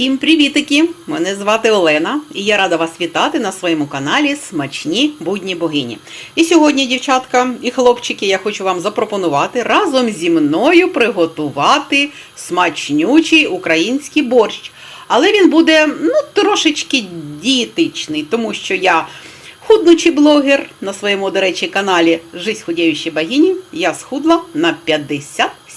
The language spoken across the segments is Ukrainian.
Всім привітики! Мене звати Олена і я рада вас вітати на своєму каналі Смачні будні богині. І сьогодні, дівчатка і хлопчики, я хочу вам запропонувати разом зі мною приготувати смачнючий український борщ. Але він буде ну, трошечки дієтичний, тому що я худнучий блогер на своєму, до речі, каналі Жизнь худіючій богині. Я схудла на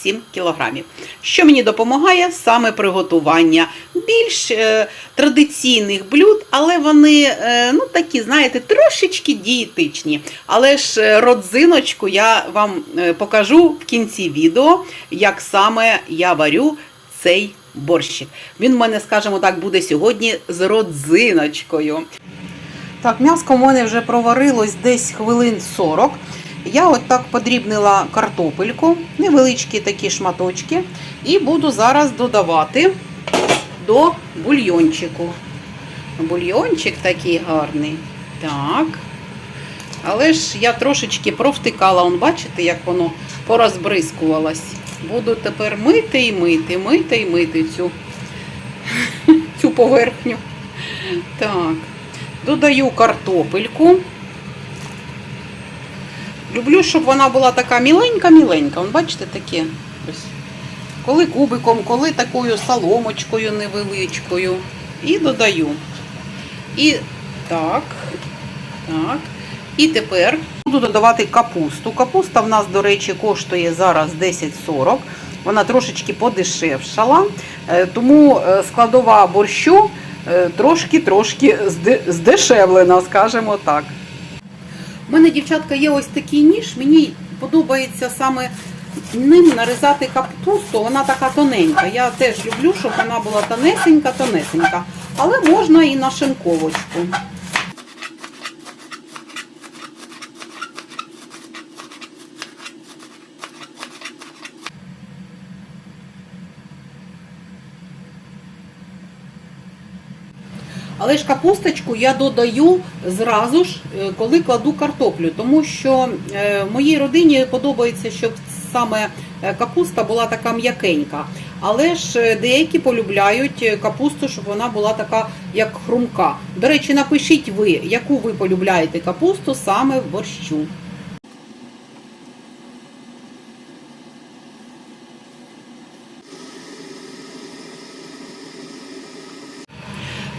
57 кілограмів. Що мені допомагає саме приготування більш е, традиційних блюд, але вони е, ну, такі, знаєте, трошечки дієтичні. Але ж е, родзиночку я вам е, покажу в кінці відео, як саме я варю цей борщик. Він в мене, скажімо так, буде сьогодні з родзиночкою. Так, м'яско в мене вже проварилось десь хвилин 40. Я от так подрібнила картопельку, невеличкі такі шматочки, і буду зараз додавати до бульйончику. Бульйончик такий гарний. Так. Але ж я трошечки провтикала, он, бачите, як воно порозбризкувалось. Буду тепер мити і мити, мити і мити цю, цю поверхню. Так. Додаю картопельку. Люблю, щоб вона була така міленька-міленька. Бачите, таке. Ось. Коли кубиком, коли такою соломочкою невеличкою. І додаю. І так. Так. І тепер буду додавати капусту. Капуста в нас, до речі, коштує зараз 10,40. Вона трошечки подешевшала. Е, Тому е, складова борщу е, трошки-трошки зде- здешевлена, скажімо так. У мене, дівчатка, є ось такий ніж. Мені подобається саме ним нарізати капусту. Вона така тоненька. Я теж люблю, щоб вона була тонесенька-тонесенька. Але можна і на шинковочку. Але ж капусточку я додаю зразу ж, е, коли кладу картоплю, тому що е, моїй родині подобається, щоб саме е, капуста була така м'якенька. Але ж деякі полюбляють капусту, щоб вона була така, як хрумка. До речі, напишіть ви, яку ви полюбляєте капусту саме в борщу.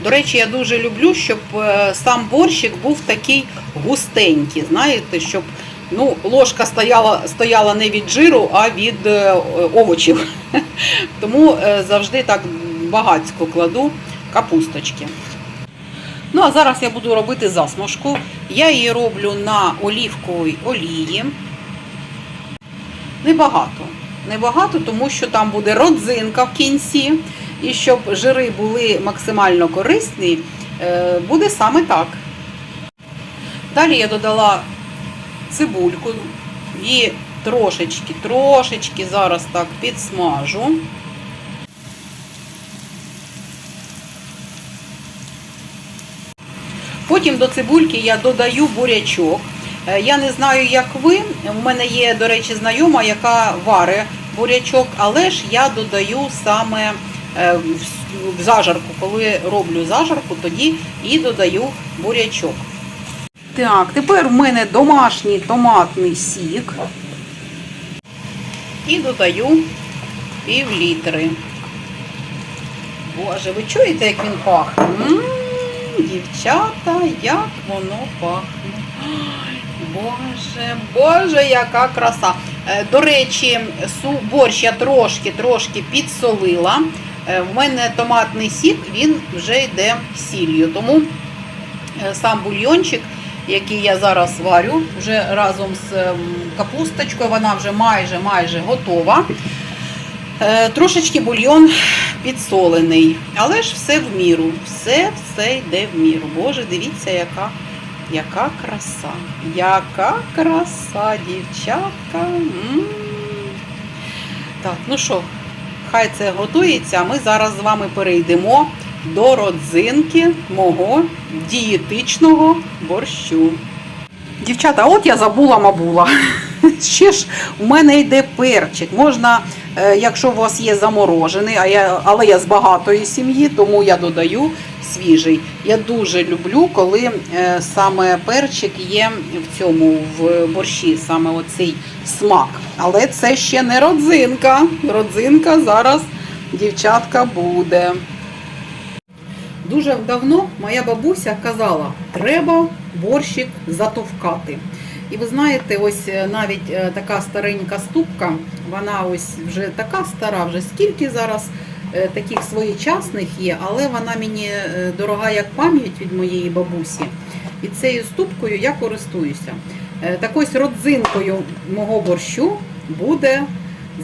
До речі, я дуже люблю, щоб е, сам борщик був такий густенький. Знаєте, щоб ну, ложка стояла, стояла не від жиру, а від е, овочів. Тому е, завжди так багацько кладу капусточки. Ну, а зараз я буду робити засмажку. Я її роблю на олівковій олії. Небагато. Небагато, тому що там буде родзинка в кінці. І щоб жири були максимально корисні, е, буде саме так. Далі я додала цибульку і трошечки, трошечки зараз так підсмажу. Потім до цибульки я додаю бурячок. Е, Я не знаю, як ви. У мене є, до речі, знайома, яка варить бурячок, але ж я додаю саме в зажарку. Коли роблю зажарку, тоді і додаю бурячок. Так, тепер в мене домашній томатний сік. І додаю пів літри. Боже, ви чуєте, як він пахне? М, дівчата, як воно пахне. Боже, Боже, яка краса. Е, До речі, борщ я трошки-трошки підсолила. Е, В мене томатний сік, він вже йде сіллю. Тому е, сам бульйончик, який я зараз варю, вже разом з ем, капусточкою, вона вже майже майже готова. Е, Трошечки бульйон підсолений, але ж все в міру. Все все йде в міру. Боже, дивіться, яка, яка краса. Яка краса, дівчатка. М. Так, ну що, хай це готується, ми зараз з вами перейдемо до родзинки мого дієтичного борщу. Дівчата, от я забула мабула. ще ж у мене йде перчик. Можна, е, якщо у вас є заморожений, а я, але я з багатої сім'ї, тому я додаю свіжий. Я дуже люблю, коли е, саме перчик є в цьому в борщі, саме оцей смак. Але це ще не родзинка. Родзинка зараз дівчатка буде. Дуже давно моя бабуся казала, треба борщик затовкати. І ви знаєте, ось е, навіть е, така старенька ступка, вона ось вже така стара, вже скільки зараз е, таких своєчасних є, але вона мені дорога як пам'ять від моєї бабусі. І цією ступкою я користуюся. Так ось родзинкою мого борщу буде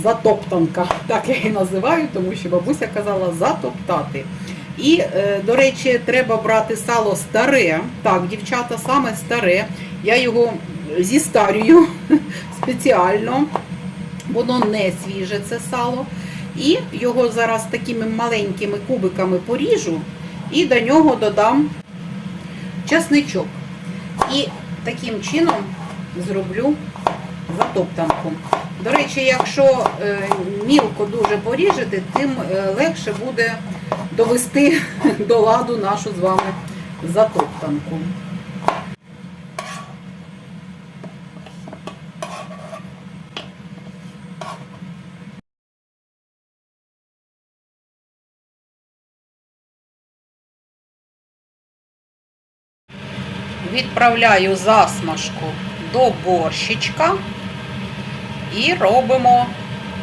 затоптанка. Так я її називаю, тому що бабуся казала затоптати. І, е, до речі, треба брати сало старе. Так, дівчата, саме старе. Я його зістарюю спеціально. Воно не свіже, це сало. І його зараз такими маленькими кубиками поріжу і до нього додам чесничок. І таким чином зроблю затоптанку. До речі, якщо е, мілко дуже поріжете, тим е, легше буде довести до ладу нашу з вами затоптанку. Відправляю засмажку до борщичка і робимо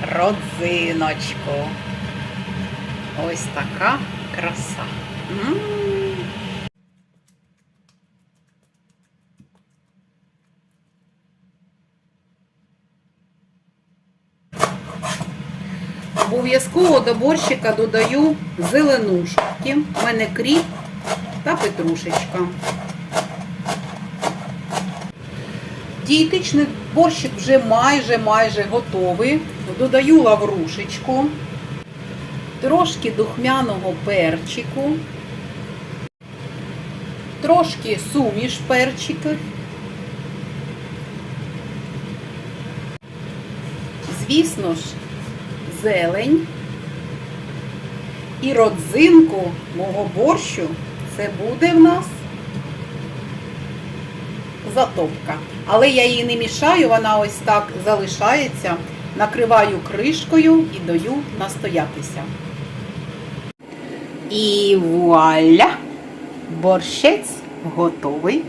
родзиночку. Ось така краса. Обов'язково до борщика додаю зеленушки. У мене кріп та петрушечка. Дієтичний борщик вже майже майже готовий. Додаю лаврушечку, трошки духмяного перчику, трошки суміш перчиків. Звісно ж, зелень і родзинку мого борщу це буде в нас затопка. Але я її не мішаю, вона ось так залишається. Накриваю кришкою і даю настоятися. І вуаля! Борщець готовий.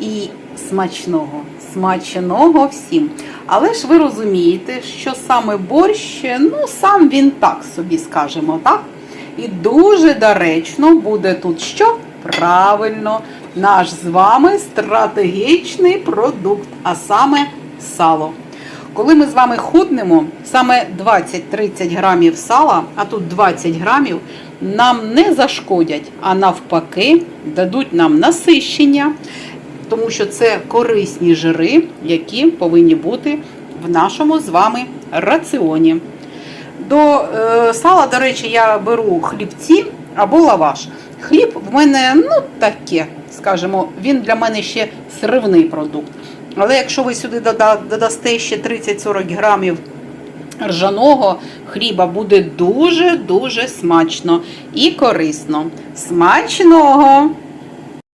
І смачного, смачного всім. Але ж ви розумієте, що саме борщ, ну сам він так собі, скажемо, так? І дуже доречно буде тут що? Правильно, наш з вами стратегічний продукт, а саме сало. Коли ми з вами худнемо, саме 20-30 грамів сала, а тут 20 грамів, нам не зашкодять, а навпаки, дадуть нам насищення, тому що це корисні жири, які повинні бути в нашому з вами раціоні. До е, сала, до речі, я беру хлібці або лаваш. Хліб в мене, ну, таке, скажімо, він для мене ще сривний продукт. Але якщо ви сюди додасте ще 30-40 грамів ржаного хліба, буде дуже-дуже смачно і корисно. Смачного!